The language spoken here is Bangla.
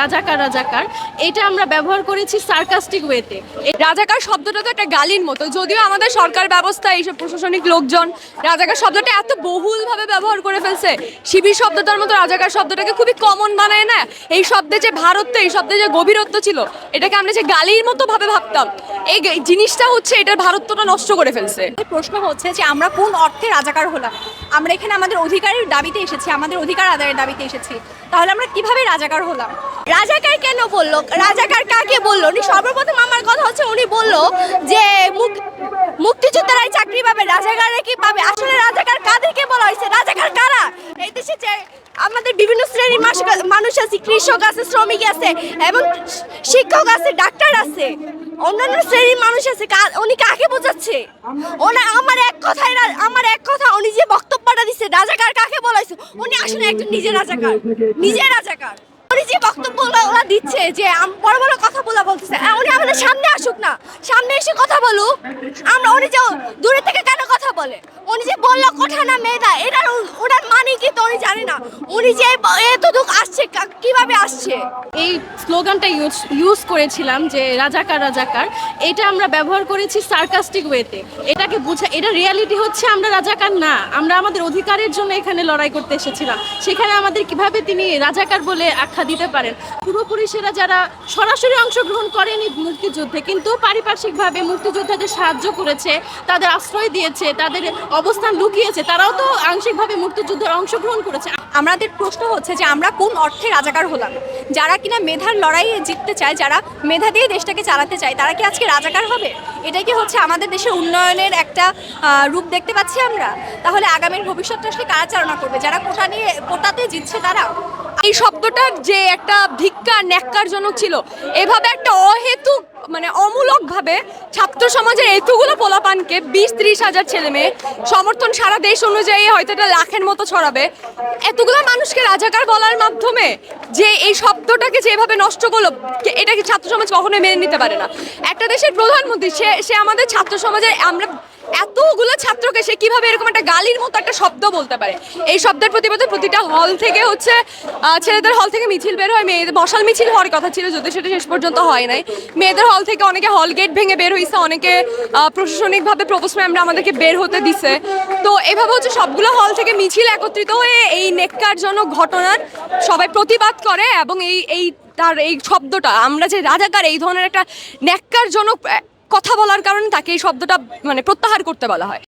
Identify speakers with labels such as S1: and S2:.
S1: রাজাকার রাজাকার। এটা আমরা ব্যবহার করেছি সার্কাস্টিক ওয়েতে
S2: রাজাকার শব্দটা তো একটা গালির মতো। যদিও আমাদের সরকার ব্যবস্থা, এইসব প্রশাসনিক লোকজন, রাজাকার শব্দটা এত বহুলভাবে ব্যবহার করে ফেলছে। শিবির শব্দটার মতো রাজাকার শব্দটাকে খুবই কমন বানায় না? এই শব্দে যে ভারত্ব, এই শব্দে যে গভীরত্ব ছিল, এটাকে আমরা যে গালির মতো ভাবে ভাবতাম। এই জিনিসটা হচ্ছে এটার ভারতটা নষ্ট করে ফেলছে।
S3: প্রশ্ন হচ্ছে যে আমরা কোন অর্থে রাজাকার হলাম? আমরা এখানে আমাদের অধিকারের দাবিতে এসেছি, আমাদের অধিকার আদায়ের দাবিতে এসেছি। তাহলে আমরা কীভাবে রাজাকার হলাম? রাজাকার কেন বলল? রাজাকার কাকে বলল? উনি সর্বপ্রথম আমার কথা হচ্ছে, উনি বলল যে মুক- মুক্তিযোদ্ধারাই চাকরি পাবে রাজাকারে কি পাবে? আসলে রাজাকার কাদেরকে বলা হয়েছে রাজাকার কারা আমাদের বিভিন্ন শ্রেণির মানুষ আছে, কৃষক আছে, শ্রমিক আছে, এবং শিক্ষক আছে, ডাক্তার আছে। অন্যান্য শ্রেণির মানুষ আছে উনি কাকে বোঝাচ্ছে? ওনা আমার এক কথায় আমার এক কথা, উনি যে বক্তব্যটা দিচ্ছে রাজাকার কাকে বলাইছে? উনি আসলে একজন নিজে রাজাকার নিজে রাজাকার। উনি যে দিচ্ছে যে বড় বড় কথা বলা উনি আমাদের সামনে আসুক না। সামনে এসে কথা বলুক। আমরা উনি থেকে কেন কথা বলে? উনি যে না মেয়েদা ওটার মানে কি তো জানে না। উনি যে এতটুক আসছে কীভাবে আসছে?
S1: এই স্লোগানটা ইউজ ইউজ করেছিলাম যে রাজাকার রাজাকার, এটা আমরা ব্যবহার করেছি সার্কাস্টিক ওয়েতে এটাকে বুঝা, এটা রিয়ালিটি হচ্ছে আমরা রাজাকার না, আমরা আমাদের অধিকারের জন্য এখানে লড়াই করতে এসেছিলাম। সেখানে আমাদের কীভাবে তিনি রাজাকার বলে আখ্যা দিতে পারেন? পুরোপুরি সেরা যারা সরাসরি অংশগ্রহণ করেনি মুক্তিযুদ্ধে, কিন্তু পারিপার্শ্বিকভাবে মুক্তিযোদ্ধাদের সাহায্য করেছে, তাদের আশ্রয় দিয়েছে, তাদের অবস্থান লুকিয়েছে, তারাও তো আংশিকভাবে মুক্তিযুদ্ধের অংশগ্রহণ করেছে।
S3: আমাদের প্রশ্ন হচ্ছে যে আমরা কোন অর্থে রাজাকার হলাম? যারা কিনা মেধার লড়াইয়ে জিততে চায়, যারা মেধা দিয়ে দেশটাকে চালাতে চায়, তারা কি আজকে রাজাকার হবে? এটাই কি হচ্ছে আমাদের দেশের উন্নয়নের একটা রূপ দেখতে পাচ্ছি আমরা? তাহলে আগামীর ভবিষ্যৎটা আসলে কারা চালনা করবে? যারা কোটা নিয়ে, কোটাতে জিতছে তারা
S2: এই শব্দটার যে একটা ধিক্কার ন্যাক্কারজনক ছিল, এভাবে একটা অহেতুক মানে অমূলক ভাবে ছাত্র সমাজের এতগুলো পোলাপানকে বিশ ত্রিশ হাজার ছেলে মেয়ে সমর্থন সারা দেশ অনুযায়ী হয়তো এটা লাখের মতো ছড়াবে। এতগুলো মানুষকে রাজাকার বলার মাধ্যমে যে এই শব্দটাকে যেভাবে নষ্ট করল এটাকে এটা ছাত্র সমাজ কখনোই মেনে নিতে পারে না। একটা দেশের প্রধানমন্ত্রী, সে সে আমাদের ছাত্র সমাজের, আমরা এতগুলো ছাত্রকে সে কীভাবে এরকম একটা গালির মতো একটা শব্দ বলতে পারে? এই শব্দের প্রতিবাদে প্রতিটা হল থেকে হচ্ছে ছেলেদের হল থেকে মিছিল বের হয়, মেয়েদের বসাল মিছিল হওয়ার কথা ছিল যদি সেটা শেষ পর্যন্ত হয় নাই। মেয়েদের হল থেকে অনেকে হল গেট ভেঙে বের হয়েছে অনেকে প্রশাসনিকভাবে প্রপোজ ম্যামরা আমাদেরকে বের হতে দিছে। তো এভাবে হচ্ছে সবগুলো হল থেকে মিছিল একত্রিত হয়ে এই নেককারজনক ঘটনার সবাই প্রতিবাদ করে এবং এই এই তার এই শব্দটা, আমরা যে রাজাকার, এই ধরনের একটা ন্যাক্কারজনক কথা বলার কারণে তাকে এই শব্দটা মানে প্রত্যাহার করতে বলা হয়।